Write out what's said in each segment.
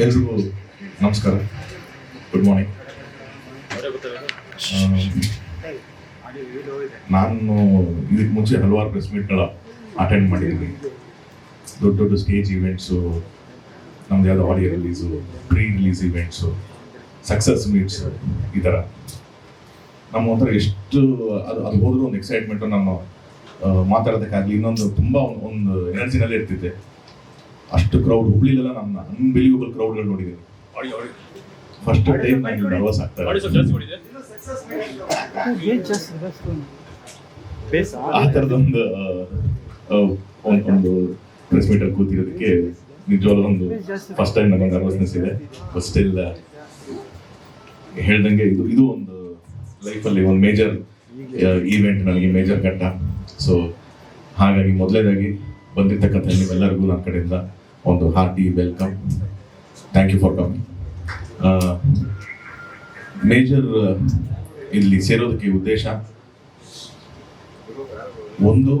ಎಲ್ರಿಗೂ ನಮಸ್ಕಾರ. Good morning ನಾನು ಇದಕ್ಕೆ ಮುಂಚೆ ಹಲವಾರು ಪ್ರೆಸ್ ಮೀಟ್ಗಳ ಅಟೆಂಡ್ ಮಾಡಿದ್ದೀನಿ ದೊಡ್ಡ ದೊಡ್ಡ ಸ್ಟೇಜ್ ಇವೆಂಟ್ಸು ನಮ್ದು ಯಾವುದೋ audio release pre release events success meets ಈ ಥರ ನಮ್ಮ ಒಂಥರ ಎಷ್ಟು ಅದು ಅದು ಹೋದ್ರೂ ಒಂದು ಎಕ್ಸೈಟ್ಮೆಂಟು ನಾನು ಮಾತಾಡೋದಕ್ಕಾಗಲಿ ಇನ್ನೊಂದು ತುಂಬ ಒಂದು ಎನರ್ಜಿನಲ್ಲೇ ಇರ್ತಿದ್ದೆ. ಅಷ್ಟು ಕ್ರೌಡ್ ಹುಬ್ಳಿಲೆಲ್ಲ ನನ್ನ ಕ್ರೌಡ್ ಕ್ರೌಡ್ಗಳು ನೋಡಿದ್ದೀನಿ. ಫಸ್ಟ್ ಟೈಮ್ ನನಗೆ ನರ್ವಸ್ ಆಗ್ತಾ ಇದೆ. ಏನ್ ಜಾಸ್ತಿ ಜಾಸ್ತಿ? ಬೇಸ್ ಆ? ಥರದೊಂದು ಆ, ಒಂದ್- ಒಂದು ಪ್ರೆಸ್ ಮೀಟರ್ ಕೂತಿರೋದಕ್ಕೆ ನಿಜವಾಗ್ಲೂ ಒಂದು ಫಸ್ಟ್ ಟೈಮ್ ನನಗೆ ನರ್ವಸ್ನೆಸ್ ಇದೆ. ಬಟ್ ಸ್ಟಿಲ್ ಹೇಳ್ದಂಗೆ ಇದು ಇದು ಒಂದು ಲೈಫಲ್ಲಿ ಒಂದು ಮೇಜರ್ ಈವೆಂಟ್ ನನಗೆ ಮೇಜರ್ ಘಟ್ಟ. ಸೊ ಹಾಗಾಗಿ ಮೊದಲನೇದಾಗಿ ಬಂದಿರ್ತಕ್ಕಂಥ ನಿಮ್ಮೆಲ್ಲರಿಗೂ ನನ್ನ ಕಡೆಯಿಂದ ಒಂದು hearty welcome thank you for coming major ಇಲ್ಲಿ ಸೇರೋದಕ್ಕೆ ಉದ್ದೇಶ, ಒಂದು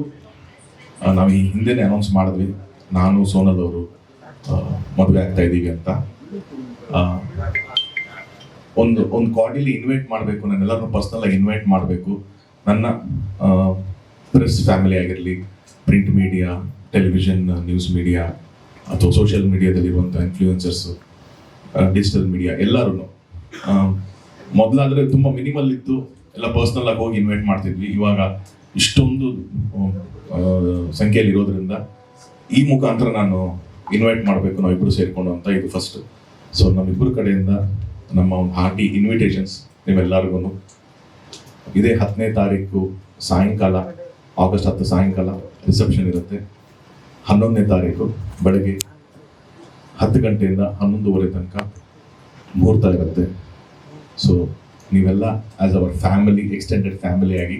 ನಾವು ಈ ಹಿಂದೆನೇ ಅನೌನ್ಸ್ ಮಾಡಿದ್ವಿ. ನಾನು, ಸೋನಲ್ ಅವರು ಮದುವೆ ಆಗ್ತಾ ಇದ್ದೀವಿ ಅಂತ. ಒಂದು ಒಂದು ಕಾರ್ಡಿಲಿ ಇನ್ವೈಟ್ ಮಾಡಬೇಕು. ನನ್ನೆಲ್ಲರನ್ನು ಪರ್ಸ್ನಲ್ ಇನ್ವೈಟ್ ಮಾಡಬೇಕು. ನನ್ನ ಪ್ರೆಸ್ ಫ್ಯಾಮಿಲಿ ಆಗಿರಲಿ print media television news media ಅಥವಾ ಸೋಷಿಯಲ್ ಮೀಡಿಯಾದಲ್ಲಿರುವಂಥ ಇನ್ಫ್ಲೂಯೆನ್ಸರ್ಸು ಡಿಜಿಟಲ್ ಮೀಡಿಯಾ ಎಲ್ಲರೂ ಮೊದಲಾದರೆ ತುಂಬ ಮಿನಿಮಲ್ ಇತ್ತು ಎಲ್ಲ ಪರ್ಸ್ನಲ್ ಆಗಿ ಹೋಗಿ ಇನ್ವೈಟ್ ಮಾಡ್ತಿದ್ವಿ. ಇವಾಗ ಇಷ್ಟೊಂದು ಸಂಖ್ಯೆಯಲ್ಲಿ ಇರೋದ್ರಿಂದ ಈ ಮುಖಾಂತರ ನಾನು ಇನ್ವೈಟ್ ಮಾಡಬೇಕು ನಾವಿಬ್ಬರು ಸೇರಿಕೊಂಡು ಅಂತ ಇದು ಫಸ್ಟ್ ಸೊ ನಮ್ಮಿಬ್ಬರ ಕಡೆಯಿಂದ ನಮ್ಮ ಒಂದು ಹಾರ್ಟಿ ಇನ್ವಿಟೇಷನ್ಸ್ ನಿಮ್ಮೆಲ್ಲರಿಗೂ ಇದೇ ಹತ್ತನೇ ತಾರೀಕು ಸಾಯಂಕಾಲ, ಆಗಸ್ಟ್ ಹತ್ತು ಸಾಯಂಕಾಲ ರಿಸೆಪ್ಷನ್ ಇರುತ್ತೆ. ಹನ್ನೊಂದನೇ ತಾರೀಕು, ಬೆಳಗ್ಗೆ ಹತ್ತು ಗಂಟೆಯಿಂದ ಹನ್ನೊಂದುವರೆ ತನಕ ಮುಹೂರ್ತ ಇರುತ್ತೆ ಸೊ ನೀವೆಲ್ಲ as our family extended family ಆಗಿ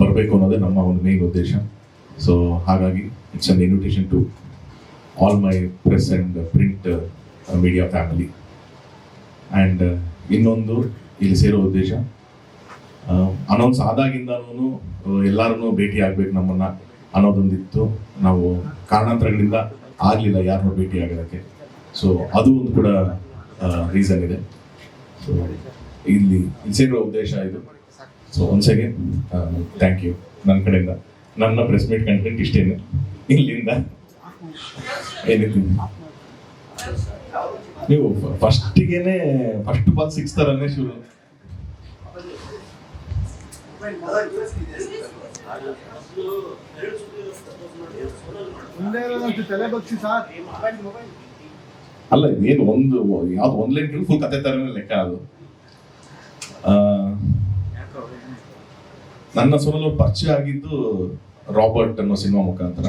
ಬರಬೇಕು ಅನ್ನೋದೇ ನಮ್ಮ ಒಂದು ಮೇನ್ ಉದ್ದೇಶ. ಸೊ ಹಾಗಾಗಿ it's an invitation to all my press and print media family and ಇನ್ನೊಂದು ಇಲ್ಲಿ ಸೇರೋ ಉದ್ದೇಶ ಅನೌನ್ಸ್ ಆದಾಗಿಂದನೂ ಎಲ್ಲರೂ ಭೇಟಿ ಆಗ್ಬೇಕು ನಮ್ಮನ್ನ ಅನ್ನೋದೊಂದಿತ್ತು. ನಾವು ಕಾರಣಾಂತರಗಳಿಂದ ಆಗಲಿಲ್ಲ, ಯಾರನ್ನೂ ಭೇಟಿ ಆಗೋದಕ್ಕೆ. ಸೊ ಅದು ಒಂದು ಕೂಡ ರೀಸನ್ ಇದೆ. ಸೊ ಇಲ್ಲಿ ಸೇರುವ ಉದ್ದೇಶ ಇದು. So once again thank you ನನ್ನ ಕಡೆಯಿಂದ, ನನ್ನ ಪ್ರೆಸ್ ಮೀಟ್ ಕಂಟೆಂಟ್ ಇಷ್ಟೇನೆ. ಇಲ್ಲಿಂದ ಏನಿತ್ತು ನೀವು ಫಸ್ಟಿಗೆನೆ ಫಸ್ಟ್ ಬಾಲ್ ಸಿಕ್ಸ್ ತರನೇ ಶುರು. ಅಲ್ಲ ಏನು ಒಂದು, ಯಾವ್ದು ಒಂದ್ ಲೈನ್ ಫುಲ್ ಕತೆ ತರ ಲೆಕ್ಕ ಅದು. ನನ್ನ ಸೋಲಲು ಪರಿಚಯ ಆಗಿದ್ದು ರಾಬರ್ಟ್ ಅನ್ನೋ ಸಿನಿಮಾ ಮುಖಾಂತರ.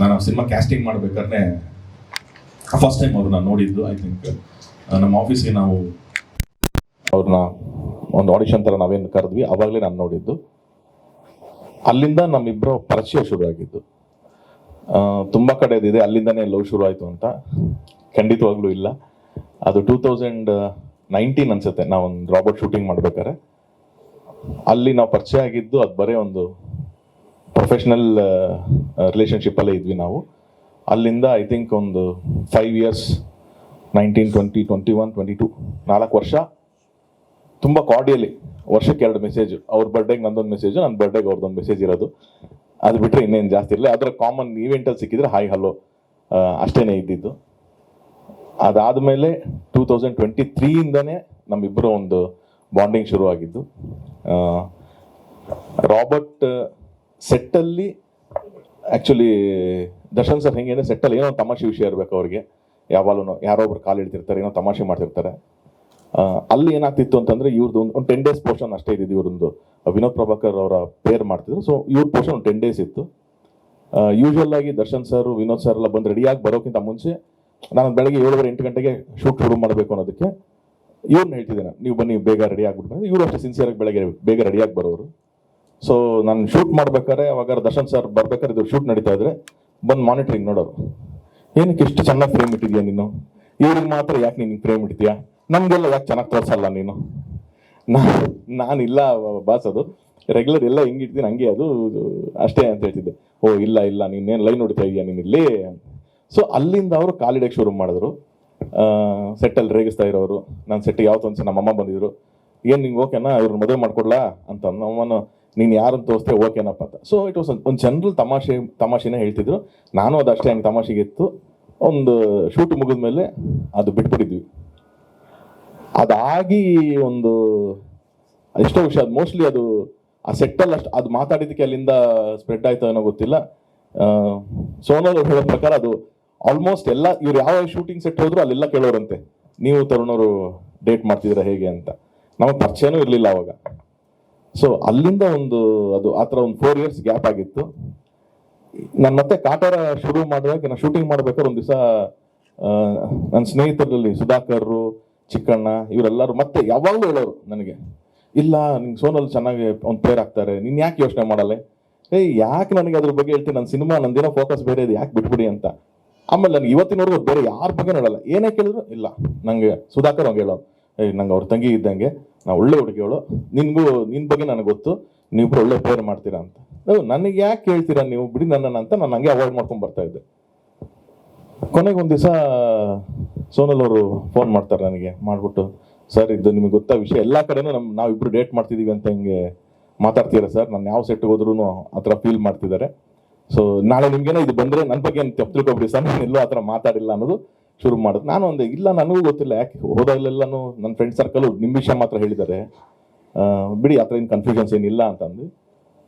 ನಾನು ಆ ಸಿನಿಮಾ ಕ್ಯಾಸ್ಟಿಂಗ್ ಮಾಡ್ಬೇಕಾದ್ರೆ ಫಸ್ಟ್ ಟೈಮ್ ಅವ್ರನ್ನ ನೋಡಿದ್ದು ಐ ಥಿಂಕ್ ನಮ್ಮ ಆಫೀಸ್ಗೆ ನಾವು ಅವ್ರನ್ನ ಒಂದು ಆಡಿಷನ್ ಥರ ನಾವೇನು ಕರೆದ್ವಿ, ಅವಾಗಲೇ ನಾನು ನೋಡಿದ್ದು. ಅಲ್ಲಿಂದ ನಮ್ಮಿಬ್ಬರ ಪರಿಚಯ ಶುರುವಾಗಿದ್ದು. ತುಂಬ ಕಡೆದಿದೆ, ಅಲ್ಲಿಂದನೇ ಲವ್ ಶುರು ಆಯಿತು ಅಂತ. ಖಂಡಿತವಾಗ್ಲೂ ಇಲ್ಲ. ಅದು ಟೂ ತೌಸಂಡ್ ನೈನ್ಟೀನ್ ಅನ್ಸುತ್ತೆ, ನಾವೊಂದು ರಾಬರ್ಟ್ ಶೂಟಿಂಗ್ ಮಾಡ್ಬೇಕಾದ್ರೆ. ಅಲ್ಲಿ ನಾವು ಪರಿಚಯ ಆಗಿದ್ದು, ಅದು ಬರೀ ಒಂದು ಪ್ರೊಫೆಷ್ನಲ್ ರಿಲೇಷನ್ಶಿಪ್ಪಲ್ಲೇ ಇದ್ವಿ ನಾವು. ಅಲ್ಲಿಂದ ಐ ಥಿಂಕ್ ಒಂದು five years nineteen twenty twenty one twenty two ನಾಲ್ಕು ವರ್ಷ. ತುಂಬ ಕಾರ್ಡಿಯಲಿ ವರ್ಷಕ್ಕೆ ಎರಡು ಮೆಸೇಜ್ ಅವ್ರ ಬರ್ಡೇಗೆ ನಂದೊಂದು ಮೆಸೇಜ್ ನನ್ನ ಬರ್ಡೇಗೆ ಅವ್ರದ್ದೊಂದು ಮೆಸೇಜ್ ಇರೋದು. ಅದು ಬಿಟ್ಟರೆ ಇನ್ನೇನು ಜಾಸ್ತಿ ಇರಲಿಲ್ಲ. ಅದರ ಕಾಮನ್ ಈವೆಂಟಲ್ಲಿ ಸಿಕ್ಕಿದ್ರೆ ಹಾಯ್ ಹಲೋ ಅಷ್ಟೇನೆ ಇದ್ದಿದ್ದು. ಅದಾದಮೇಲೆ ಟೂ ತೌಸಂಡ್ ಟ್ವೆಂಟಿ ತ್ರೀಯಿಂದನೇ ನಮ್ಮಿಬ್ಬರು ಒಂದು ಬಾಂಡಿಂಗ್ ಶುರು ಆಗಿದ್ದು ರಾಬರ್ಟ್ ಸೆಟ್ಟಲ್ಲಿ ಆ್ಯಕ್ಚುಲಿ ದರ್ಶನ್ ಸರ್ ಹೆಂಗೆ ಅಂದರೆ ಸೆಟ್ಟಲ್ಲಿ ಏನೋ ತಮಾಷೆ ವಿಷಯ ಇರಬೇಕು ಅವ್ರಿಗೆ. ಯಾವಾಗಲೂ ಯಾರೋ ಒಬ್ರು ಕಾಲು ಇಡ್ತಿರ್ತಾರೆ ಏನೋ ತಮಾಷೆ ಮಾಡ್ತಿರ್ತಾರೆ. ಅಲ್ಲಿ ಏನಾಗ್ತಿತ್ತು ಅಂತಂದ್ರೆ ಇವ್ರದ್ದು ಒಂದು ಟೆನ್ ಡೇಸ್ ಪೋರ್ಷನ್ ಅಷ್ಟೇ ಇದ್ದಿದ್ದು ಇವ್ರೊಂದು ವಿನೋದ್ ಪ್ರಭಾಕರ್ ಅವರ ಪೇರ್ ಮಾಡ್ತಿದ್ರು. ಸೊ ಇವ್ರ ಪೋರ್ಷನ್ ಒಂದು ಟೆನ್ ಡೇಸ್ ಇತ್ತು. ಯೂಶುವಲ್ ಆಗಿ ದರ್ಶನ್ ಸರ್, ವಿನೋದ್ ಸರ್ ಎಲ್ಲ ಬಂದು ರೆಡಿಯಾಗಿ ಬರೋಕ್ಕಿಂತ ಮುಂಚೆ ನಾನು ಬೆಳಗ್ಗೆ ಏಳುವರೆ ಎಂಟು ಗಂಟೆಗೆ ಶೂಟ್ ಶುರು ಮಾಡಬೇಕು ಅನ್ನೋದಕ್ಕೆ ಇವ್ರನ್ನ ಹೇಳ್ತಿದ್ದೇನೆ. ನೀವು ಬನ್ನಿ, ಬೇಗ ರೆಡಿ ಆಗ್ಬಿಟ್ಟು ಇವರು ಅಷ್ಟೇ ಸಿನ್ಸಿಯರಾಗಿ ಬೆಳಗ್ಗೆ, ಬೇಗ ರೆಡಿಯಾಗಿ ಬರೋರು. ಸೊ ನಾನು ಶೂಟ್ ಮಾಡ್ಬೇಕಾದ್ರೆ ಅವಾಗ ದರ್ಶನ್ ಸರ್ ಬರ್ಬೇಕಾದ್ರೆ ಇದು ಶೂಟ್ ನಡೀತಾ ಇದ್ರೆ ಬಂದು ಮಾನಿಟ್ರಿಂಗ್ ನೋಡೋರು. ಏನಕ್ಕೆ ಇಷ್ಟು ಚೆನ್ನಾಗಿ ಫ್ರೇಮ್ ಇಟ್ಟಿದ್ಯಾ ನೀನು? ಇವ್ರಿಗೆ ಮಾತ್ರ ಯಾಕೆ ನೀನು ಫ್ರೇಮ್ ಇಡ್ತೀಯಾ? ನಮಗೆಲ್ಲ ಯಾಕೆ ಚೆನ್ನಾಗಿ ತೋರಿಸಲ್ಲ ನೀನು? ನಾನು ನಾನಿಲ್ಲ ಬಾಸ್ ಅದು. ರೆಗ್ಯುಲರ್ ಎಲ್ಲ ಹೆಂಗೆ ಇಡ್ತೀನಿ, ಹಂಗೆ ಅದು ಅಷ್ಟೇ ಅಂತ ಹೇಳ್ತಿದ್ದೆ. ಓ, ಇಲ್ಲ ಇಲ್ಲ, ನೀನೇನು ಲೈನ್ ಹೊಡಿತಾ ಇದೆಯಾ ನೀನು ಇಲ್ಲಿ? ಸೊ ಅಲ್ಲಿಂದ ಅವರು ಕಾಲಿಡಕ್ಕೆ ಶುರು ಮಾಡಿದ್ರು. ಸೆಟ್ಟಲ್ಲಿ ರೇಗಿಸ್ತಾ ಇರೋರು ನನ್ನ ಸೆಟ್ ನಮ್ಮ ಅಮ್ಮ ಬಂದಿದ್ರು. ಏನು ನಿಂಗೆ ಓಕೆನಾ ಇವ್ರನ್ನ ಮದುವೆ ಮಾಡ್ಕೊಡ್ಲಾ? ಅಂತ ನಮ್ಮನ್ನು, ನೀನು ಯಾರನ್ನು ತೋರಿಸ್ತೆ ಓಕೆನಪ್ಪ ಅಂತ. ಸೊ ಇಟ್ ವಾಸ್ ಒಂದು ಜನರಲ್ ತಮಾಷೆ, ತಮಾಷೆನೇ ಹೇಳ್ತಿದ್ರು. ನಾನು ಅದು ಅಷ್ಟೇ ಹಂಗೆ ತಮಾಷೆಗೆ ಇತ್ತು. ಒಂದು ಶೂಟ್ ಮುಗಿದ ಮೇಲೆ ಅದು ಬಿಟ್ಬಿಟ್ಟಿದ್ವಿ. ಅದಾಗಿ ಒಂದು ಎಷ್ಟೋ ವಿಷಯ, ಅದು ಮೋಸ್ಟ್ಲಿ ಅದು ಆ ಸೆಟ್ಟಲ್ಲಿ ಅಷ್ಟು ಅದು ಮಾತಾಡಿದ್ದಕ್ಕೆ ಅಲ್ಲಿಂದ ಸ್ಪ್ರೆಡ್ ಆಯ್ತು ಏನೋ ಗೊತ್ತಿಲ್ಲ. ಸೋನಲ್ ಹೇಳೋ ಪ್ರಕಾರ ಅದು ಆಲ್ಮೋಸ್ಟ್ ಎಲ್ಲ, ಇವ್ರು ಯಾವ ಶೂಟಿಂಗ್ ಸೆಟ್ ಹೋದ್ರು ಅಲ್ಲೆಲ್ಲ ಕೇಳೋರಂತೆ. ನೀವು ತರುಣರು ಡೇಟ್ ಮಾಡ್ತಿದ್ರ ಹೇಗೆ ಅಂತ. ನಮಗೆ ಪರಿಚಯನೂ ಇರಲಿಲ್ಲ ಅವಾಗ. ಸೊ ಅಲ್ಲಿಂದ ಒಂದು ಅದು ಆ ಥರ ಒಂದು ಫೋರ್ ಇಯರ್ಸ್ ಗ್ಯಾಪ್ ಆಗಿತ್ತು. ನಾನು ಮತ್ತೆ ಕಾಟಾರ ಶುರು ಮಾಡುವಾಗ ನಾನು ಶೂಟಿಂಗ್ ಮಾಡ್ಬೇಕಾದ್ರೆ ಒಂದು ದಿವಸ ನನ್ನ ಸ್ನೇಹಿತರಲ್ಲಿ ಸುಧಾಕರ್ರು ಚಿಕ್ಕಣ್ಣ, ಇವರೆಲ್ಲರೂ ಮತ್ತೆ ಯಾವಾಗಲೂ ಹೇಳೋರು ನನಗೆ, ಇಲ್ಲ, ನಿಂಗೆ ಸೋನಲ್ ಚೆನ್ನಾಗಿ ಒಂದು ಪೇರ್ ಆಗ್ತಾರೆ, ನೀನು ಯಾಕೆ ಯೋಚನೆ ಮಾಡಲ್ಲ? ಏಯ್, ಯಾಕೆ ನನಗೆ ಅದ್ರ ಬಗ್ಗೆ ಹೇಳ್ತೀನಿ ನನ್ನ ಸಿನಿಮಾ ನಂದಿನ ಫೋಕಸ್ ಬೇರೆ ಇದೆ, ಯಾಕೆ ಬಿಟ್ಬಿಡಿ ಅಂತ? ಆಮೇಲೆ ನನಗೆ ಇವತ್ತಿನವರೆಗೂ ಬೇರೆ ಯಾರ ಬಗ್ಗೆ ಹೇಳಲ್ಲ. ಏನೇ ಕೇಳಿದ್ರು, ಇಲ್ಲ ನನಗೆ ಸುಧಾಕರ್ ಅವ್ಗೆ ಹೇಳೋ ಏಯ್, ನಂಗೆ ಅವ್ರ ತಂಗಿ ಇದ್ದಂಗೆ, ನಾ ಒಳ್ಳೆ ಹುಡುಗಿಯವಳು ನಿನ್ಗೂ ನಿನ್ನ ಬಗ್ಗೆ ನನಗೆ ಗೊತ್ತು ನೀವಿಬ್ರು ಒಳ್ಳೆ ಪೇರ್ ಮಾಡ್ತೀರಾ ಅಂತ. ನನಗೆ ಯಾಕೆ ಹೇಳ್ತೀರಾ ನೀವು? ಬಿಡಿ ನನ್ನನ್ನು ಅಂತ ನಾನು ಹಂಗೆ ಅವಾಯ್ಡ್ ಮಾಡ್ಕೊಂಡು ಬರ್ತಾ ಇದ್ದೆ. ಕೊನೆಗೆ ಒಂದು ದಿವಸ ಸೋನಲ್ ಅವರು ಫೋನ್ ಮಾಡ್ತಾರೆ ನನಗೆ, ಮಾಡ್ಬಿಟ್ಟು, ಸರ್, ಇದು ನಿಮಗೆ ಗೊತ್ತಾ ವಿಷಯ? ಎಲ್ಲ ಕಡೆನೂ ನಮ್ಮ ನಾವಿಬ್ರು ಡೇಟ್ ಮಾಡ್ತಿದೀವಿ ಅಂತ ಹಿಂಗೆ ಮಾತಾಡ್ತೀರಾ ಸರ್? ನಾನು ಯಾವ ಸೆಟ್ಗೆ ಹೋದ್ರೂ ಆ ಥರ ಫೀಲ್ ಮಾಡ್ತಿದ್ದಾರೆ. ಸೊ ನಾಳೆ ನಿಮ್ಗೇನೋ ಇದು ಬಂದ್ರೆ ನನ್ನ ಬಗ್ಗೆ ಏನು ತಪ್ಪು ತಿಳ್ಕೊಬಿಡಿ ಸರ್, ನಾನು ಎಲ್ಲೂ ಆ ಥರ ಮಾತಾಡಿಲ್ಲ ಅನ್ನೋದು ಶುರು ಮಾಡೋದು. ನಾನು ಒಂದು, ಇಲ್ಲ, ನನಗೂ ಗೊತ್ತಿಲ್ಲ. ಯಾಕೆ ಹೋದಾಗಲೆಲ್ಲನೂ ನನ್ನ ಫ್ರೆಂಡ್ ಸರ್ಕಲ್ ನಿಮ್ಮ ವಿಷಯ ಮಾತ್ರ ಹೇಳಿದ್ದಾರೆ. ಬಿಡಿ, ಆ ಥರ ಏನು ಕನ್ಫ್ಯೂಷನ್ಸ್ ಏನಿಲ್ಲ ಅಂತಂದು.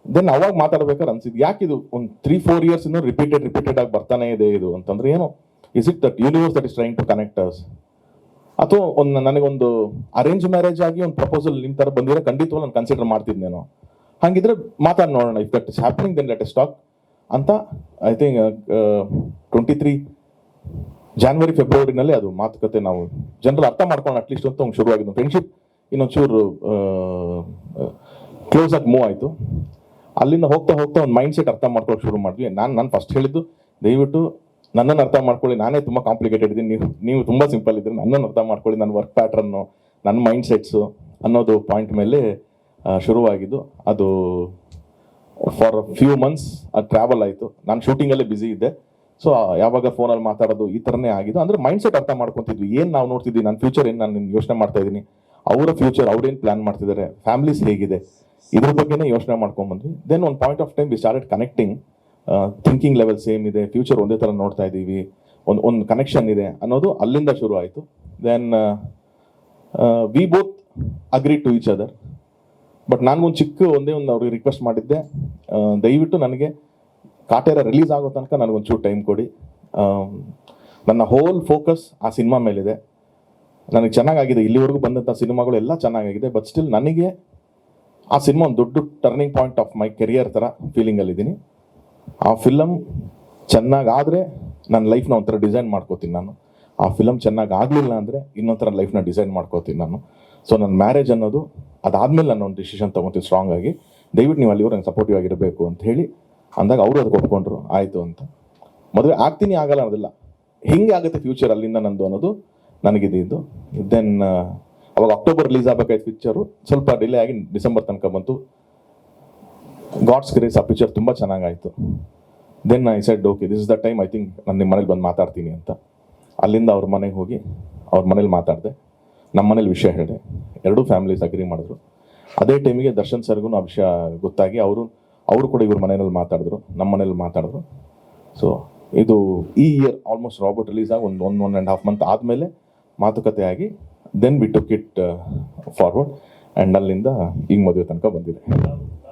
ದೆನ್ ಅವಾಗ ಮಾತಾಡ್ಬೇಕಾದ್ರೆ ಅನ್ಸಿದ್ ಯಾಕೆ ಇದು ಒಂದು ತ್ರೀ ಫೋರ್ ಇಯರ್ಸ್ ಇನ್ನೂ ರಿಪೀಟೆಡ್ ರಿಪೀಟೆಡ್ ಆಗಿ ಬರ್ತಾನೆ ಇದೆ ಇದು ಅಂತಂದ್ರೆ ಏನು is it that universe that is trying to connect us ಅಥವಾ ಒಂದು ನನಗೊಂದು ಅರೇಂಜ್ ಮ್ಯಾರೇಜ್ ಆಗಿ ಒಂದು ಪ್ರಪೋಸಲ್ ನಿಮ್ಮ ಥರ ಬಂದಿರೋ ಖಂಡಿತವಾಗಿ ನಾನು ಕನ್ಸಿಡರ್ ನಾನು. ಹಾಗಿದ್ರೆ ಮಾತಾಡಿ ನೋಡೋಣ. If that is happening then let's talk ಅಂತ I think twenty three January ಫೆಬ್ರವರಿನಲ್ಲಿ ಅದು ಮಾತುಕತೆ ನಾವು ಜನರು ಅರ್ಥ ಮಾಡ್ಕೊಂಡು ಅಟ್ಲೀಸ್ಟ್ ಅಂತ ಒಂದು ಶುರುವಾಗಿದ್ದು ಫ್ರೆಂಡ್ಶಿಪ್ ಇನ್ನೊಂಚೂರು ಕ್ಲೋಸ್ ಆಗಿ ಮೂವ್ ಆಯಿತು. ಅಲ್ಲಿಂದ ಹೋಗ್ತಾ ಹೋಗ್ತಾ ಒಂದು ಮೈಂಡ್ ಸೆಟ್ ಅರ್ಥ ಮಾಡ್ಕೊಳ್ಳೋಕೆ ಶುರು ಮಾಡಿದ್ವಿ. ನಾನು ನಾನು ಫಸ್ಟ್ ಹೇಳಿದ್ದು, ದಯವಿಟ್ಟು ನನ್ನನ್ನು ಅರ್ಥ ಮಾಡ್ಕೊಳ್ಳಿ, ನಾನೇ ತುಂಬ ಕಾಂಪ್ಲಿಕೇಟೆಡ್ ಇದ್ದೀನಿ ನೀವು ನೀವು ತುಂಬ ಸಿಂಪಲ್ ಇದ್ದೀರಿ. ನನ್ನನ್ನು ಅರ್ಥ ಮಾಡ್ಕೊಳ್ಳಿ, ನನ್ನ ವರ್ಕ್ ಪ್ಯಾಟ್ರನ್ನು ನನ್ನ ಮೈಂಡ್ ಸೆಟ್ಸು ಅನ್ನೋದು ಪಾಯಿಂಟ್ ಮೇಲೆ ಶುರುವಾಗಿದ್ದು, ಅದು ಫಾರ್ ಫ್ಯೂ ಮಂತ್ಸ್ ಅದು ಟ್ರಾವೆಲ್ ಆಯಿತು. ನಾನು ಶೂಟಿಂಗಲ್ಲೇ ಬ್ಯುಸಿ ಇದ್ದೆ. ಸೊ ಯಾವಾಗ ಫೋನಲ್ಲಿ ಮಾತಾಡೋದು ಈ ಥರನೇ ಆಗಿದ್ದು, ಅಂದರೆ ಮೈಂಡ್ ಸೆಟ್ ಅರ್ಥ ಮಾಡ್ಕೊತಿದ್ವಿ. ಏನು ನಾವು ನೋಡ್ತಿದ್ವಿ? ನನ್ನ ಫ್ಯೂಚರ್ ಏನು ನಾನು ಯೋಚನೆ ಮಾಡ್ತಾ ಇದ್ದೀನಿ? ಅವರ ಫ್ಯೂಚರ್ ಅವ್ರೇನು ಪ್ಲಾನ್ ಮಾಡ್ತಿದ್ದಾರೆ ಫ್ಯಾಮಿಲೀಸ್ ಹೇಗಿದೆ? ಇದ್ರ ಬಗ್ಗೆನೇ ಯೋಚನೆ ಮಾಡ್ಕೊಂಡ್ಬಂದ್ವಿ ದೆನ್ ಒಂದು point of time we start connecting thinking level same ಇದೆ ಫ್ಯೂಚರ್ ಒಂದೇ ಥರ ನೋಡ್ತಾ ಇದ್ದೀವಿ, ಒಂದು ಒಂದು ಕನೆಕ್ಷನ್ ಇದೆ ಅನ್ನೋದು ಅಲ್ಲಿಂದ ಶುರು ಆಯಿತು. Then we both agree to each other but ನನಗೊಂದು ಚಿಕ್ಕ ಒಂದೇ ಒಂದು ಅವ್ರಿಗೆ ರಿಕ್ವೆಸ್ಟ್ ಮಾಡಿದ್ದೆ. ದಯವಿಟ್ಟು ನನಗೆ ಕಾಟೇರ ರಿಲೀಸ್ ಆಗೋ ತನಕ ನನಗೊಂಚೂರು ಟೈಮ್ ಕೊಡಿ. ನನ್ನ ಹೋಲ್ ಫೋಕಸ್ ಆ ಸಿನಿಮಾ ಮೇಲಿದೆ. ನನಗೆ ಚೆನ್ನಾಗಾಗಿದೆ, ಇಲ್ಲಿವರೆಗೂ ಬಂದಂಥ ಸಿನಿಮಾಗಳು ಎಲ್ಲ ಚೆನ್ನಾಗಾಗಿದೆ ಬಟ್ ಸ್ಟಿಲ್ ನನಗೆ ಆ ಸಿನಿಮಾ ಒಂದು ದೊಡ್ಡ turning point of my career ಥರ ಫೀಲಿಂಗಲ್ಲಿದ್ದೀನಿ ಆ ಫಿಲಮ್ ಚೆನ್ನಾಗಾದರೆ ನನ್ನ ಲೈಫ್ನ ಒಂಥರ ಡಿಸೈನ್ ಮಾಡ್ಕೋತೀನಿ ನಾನು. ಆ ಫಿಲಮ್ ಚೆನ್ನಾಗಿ ಆಗಲಿಲ್ಲ ಅಂದರೆ ಇನ್ನೊಂಥರ ಲೈಫ್ನ ಡಿಸೈನ್ ಮಾಡ್ಕೋತೀನಿ ನಾನು. ಸೊ ನನ್ನ ಮ್ಯಾರೇಜ್ ಅನ್ನೋದು ಅದಾದಮೇಲೆ ನಾನು ಒಂದು ಡಿಸಿಷನ್ ತೊಗೊತೀನಿ ಸ್ಟ್ರಾಂಗ್ ಆಗಿ. ದಯವಿಟ್ಟು ನೀವು ಅಲ್ಲಿವರೆಗೆ ಸಪೋರ್ಟಿವ್ ಆಗಿರಬೇಕು ಅಂತ ಹೇಳಿ ಅಂದಾಗ ಅವರು ಅದಕ್ಕೆ ಒಪ್ಕೊಂಡ್ರು. ಆಯಿತು ಅಂತ. ಮದುವೆ ಆಗ್ತೀನಿ ಆಗಲ್ಲ ಅನ್ನೋದಿಲ್ಲ. ಹಿಂಗೆ ಆಗುತ್ತೆ ಫ್ಯೂಚರ್ ಅಲ್ಲಿಂದ ನಂದು ಅನ್ನೋದು ನನಗಿದ್ದು ದೆನ್ ಅವಾಗ ಅಕ್ಟೋಬರ್ ರಿಲೀಸ್ ಆಗಬೇಕಾಯ್ತು ಪಿಕ್ಚರು ಸ್ವಲ್ಪ ಡಿಲೇ ಆಗಿ ಡಿಸೆಂಬರ್ ತನಕ ಬಂತು. ಗಾಡ್ಸ್ ಗ್ರೇಸ್ ಆ ಪಿಕ್ಚರ್ ತುಂಬ ಚೆನ್ನಾಗಾಯಿತು. Then I said okay this is the time I think ನಾನು ನಿಮ್ಮ ಮನೇಲಿ ಬಂದು ಮಾತಾಡ್ತೀನಿ ಅಂತ. ಅಲ್ಲಿಂದ ಅವ್ರ ಮನೆಗೆ ಹೋಗಿ ಅವ್ರ ಮನೇಲಿ ಮಾತಾಡಿದೆ. ನಮ್ಮ ಮನೇಲಿ ವಿಷಯ ಹೇಳಿದೆ. ಎರಡೂ ಫ್ಯಾಮಿಲೀಸ್ ಅಗ್ರಿ ಮಾಡಿದ್ರು. ಅದೇ ಟೈಮಿಗೆ ದರ್ಶನ್ ಸರ್ಗೂ ಆ ವಿಷಯ ಗೊತ್ತಾಗಿ ಅವರು ಅವರು ಕೂಡ ಇವ್ರ ಮನೆಯಲ್ಲಿ ಮಾತಾಡಿದ್ರು. ನಮ್ಮ ಮನೇಲಿ ಮಾತಾಡಿದ್ರು. ಸೊ ಇದು ಈ ಇಯರ್ ಆಲ್ಮೋಸ್ಟ್ ರಾಬರ್ಟ್ ರಿಲೀಸ್ ಆಗಿ ಒಂದು one one and half month ಆದಮೇಲೆ ಮಾತುಕತೆ ಆಗಿ then we took it forward and ಅಲ್ಲಿಂದ ಈಗ ಮದುವೆ ತನಕ ಬಂದಿದೆ.